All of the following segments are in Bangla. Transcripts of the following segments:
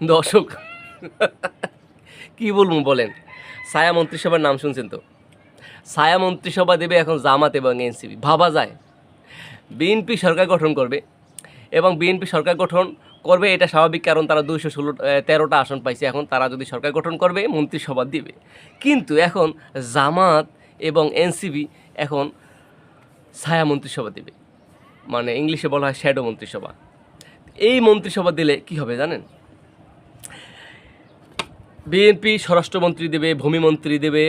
দর্শক, কি বলব বলেন? ছায়া মন্ত্রিসভার নাম শুনছেন তো? ছায়া মন্ত্রিসভা দেবে এখন জামাত এবং এনসিপি, ভাবা যায়। বিএনপি সরকার গঠন করবে এবং বিএনপি সরকার গঠন করবে, এটা স্বাভাবিক কারণ তারা দুইশো ষোলো তেরোটা আসন পাইছে এখন, তারা যদি সরকার গঠন করবে, মন্ত্রিসভা দিবে। কিন্তু এখন জামাত এবং এনসিপি এখন ছায়া মন্ত্রিসভা দেবে। মানে ইংলিশে বলা হয় শ্যাডো মন্ত্রিসভা। এই মন্ত্রিসভা দিলে কি হবে জানেন? বিএনপি স্বরাষ্ট্রমন্ত্রী দেবে, ভূমিমন্ত্রী দেবে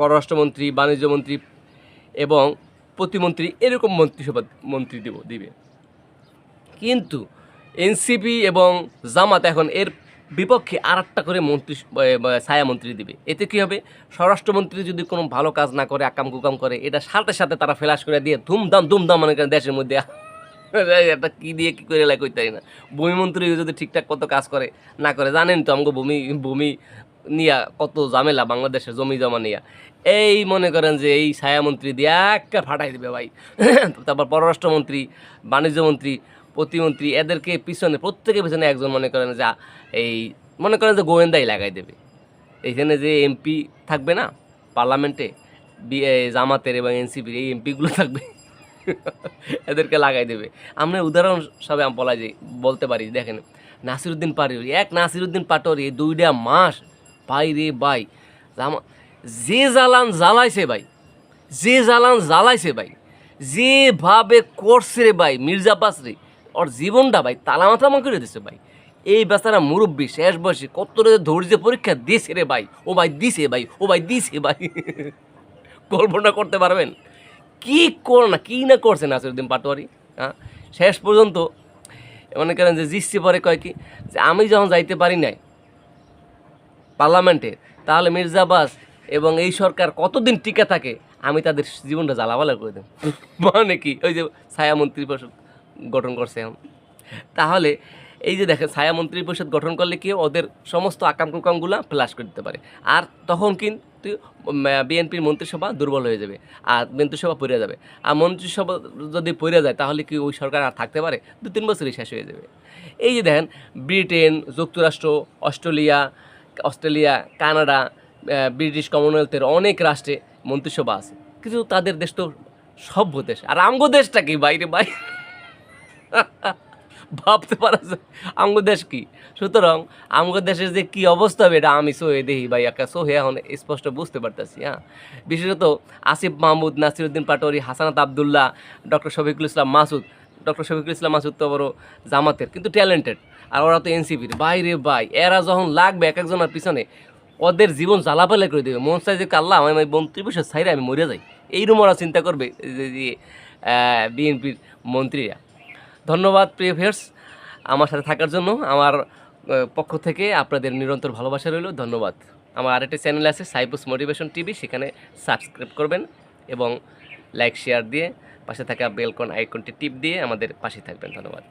পররাষ্ট্রমন্ত্রী বাণিজ্য মন্ত্রী এবং প্রতিমন্ত্রী এরকম মন্ত্রিসভা মন্ত্রী দেব, দিবে। কিন্তু এনসিপি এবং জামাত এখন এর বিপক্ষে আর একটা করে মন্ত্রী ছায়া মন্ত্রী দিবে। এতে কী হবে? স্বরাষ্ট্রমন্ত্রী যদি কোনো ভালো কাজ না করে আকাম কুকাম করে, এটা সাথে সাথে তারা ফ্ল্যাশ করে দিয়ে ধুমধাম ধুমধাম মনে দেশের মধ্যে এটা কী দিয়ে কী করে লাই করতে না। ভূমিমন্ত্রী যদি ঠিকঠাক কত কাজ করে, না করে, জানেন তো আমাকে ভূমি ভূমি নিয়া কত ঝামেলা বাংলাদেশের জমি জমা নিয়া। এই মনে করেন যে এই ছায়ামন্ত্রী দিয়ে একটা ফাটাই দিবে ভাই। তারপর পররাষ্ট্রমন্ত্রী বাণিজ্য মন্ত্রী প্রতিমন্ত্রী, এদেরকে পিছনে, প্রত্যেকের পিছনে একজন মনে করেন যে, এই মনে করেন যে গোয়েন্দাই লাগাই দেবে। এইখানে যে এমপি থাকবে না, পার্লামেন্টে জামাতের এবং এনসিপির এই এমপিগুলো থাকবে। এদেরকে লাগাই দেবে। আমরা উদাহরণ সবে আমি বলা যায় বলতে পারি, দেখেন, নাসিরুদ্দিন পাটোয়ারি, এক নাসিরুদ্দিন পাটোয়ারি এই দুইটা মাস, ভাই রে জামা যে জ্বালান জ্বালাইছে ভাই, যে জ্বালান জ্বালাইছে ভাই, যেভাবে করছে রে ভাই, মির্জা মির্জাবাস রে ওর জীবনটা ভাই তালামাতামা করে দিছে ভাই। এই বেচারা মুরব্বী শেষ বয়সে কত রে ধৈর্য পরীক্ষা দিছে রে ভাই, ও ভাই দিছে ভাই, ও ভাই দিছে ভাই। কল্পনা করতে পারবেন? কি কর না, কী না করছে নাসিরুদ্দিন পাটোয়ারি? হ্যাঁ? শেষ পর্যন্ত মনে করেন যে জিসি পরে কয় কি, যে আমি যখন যাইতে পারি নাই পার্লামেন্টে, তাহলে মির্জাবাস এবং এই সরকার কতদিন টিকে থাকে, আমি তাদের জীবনটা জ্বালাবালা করে দেব। মানে কি, ওই যে ছায়া মন্ত্রী পরিষদ গঠন করছে এখন। তাহলে এই যে দেখেন ছায়া মন্ত্রী পরিষদ গঠন করলে কি ওদের সমস্ত আকাম কুকামগুলো ফ্লাশ করে দিতে পারে। আর তখন কিন্তু বিএনপির মন্ত্রিসভা দুর্বল হয়ে যাবে আর মন্ত্রিসভা পড়ে যাবে। আর মন্ত্রিসভা যদি পড়ে যায়, তাহলে কি ওই সরকার আর থাকতে পারে? দু তিন বছরই শেষ হয়ে যাবে। এই যে দেখেন, ব্রিটেন, যুক্তরাষ্ট্র, অস্ট্রেলিয়া অস্ট্রেলিয়া, কানাডা ব্রিটিশ কমনওয়েলথের অনেক রাষ্ট্রে মন্ত্রিসভা আছে। কিন্তু তাদের দেশ তো সভ্য দেশ। আর আমগো দেশটা কি বাইরে? বাই ভাবতে পারা যায়, আমগো দেশ কি? সুতরাং আমগো দেশের যে কি অবস্থা হবে, এটা আমি সোহে দেখি ভাই একা সোহে এখন স্পষ্ট বুঝতে পারতেছি হ্যাঁ? বিশেষত আসিফ মাহমুদ, নাসিরুদ্দিন পাটোয়ারি, হাসানাত আবদুল্লাহ, ডক্টর শফিকুল ইসলাম মাসুদ। ডক্টর শফিকুল ইসলাম মাসুদ তো বড় জামাতের, কিন্তু ট্যালেন্টেড। আর ওরা তো এনসিপির। বাইরে বাই এরা যখন লাগবে এক একজনের পিছনে, ওদের জীবন জ্বালাপালা করে দেবে। মন চাই যে কাল্লা, আমি মন্ত্রী বসে সাইরে আমি মরে যাই। এইরকম ওরা চিন্তা করবে যে বিএনপির মন্ত্রীরা। ধন্যবাদ প্রিয় ফেয়ার্স আমার সাথে থাকার জন্য। আমার পক্ষ থেকে আপনাদের নিরন্তর ভালোবাসা রইল। ধন্যবাদ। আমার আরেকটি চ্যানেল আছে সাইপুস মোটিভেশন টিভি। সেখানে সাবস্ক্রাইব করবেন এবং লাইক, শেয়ার দিয়ে পাশে থাকা বেলকন আইকনটি টিপ দিয়ে আমাদের পাশে থাকবেন। ধন্যবাদ।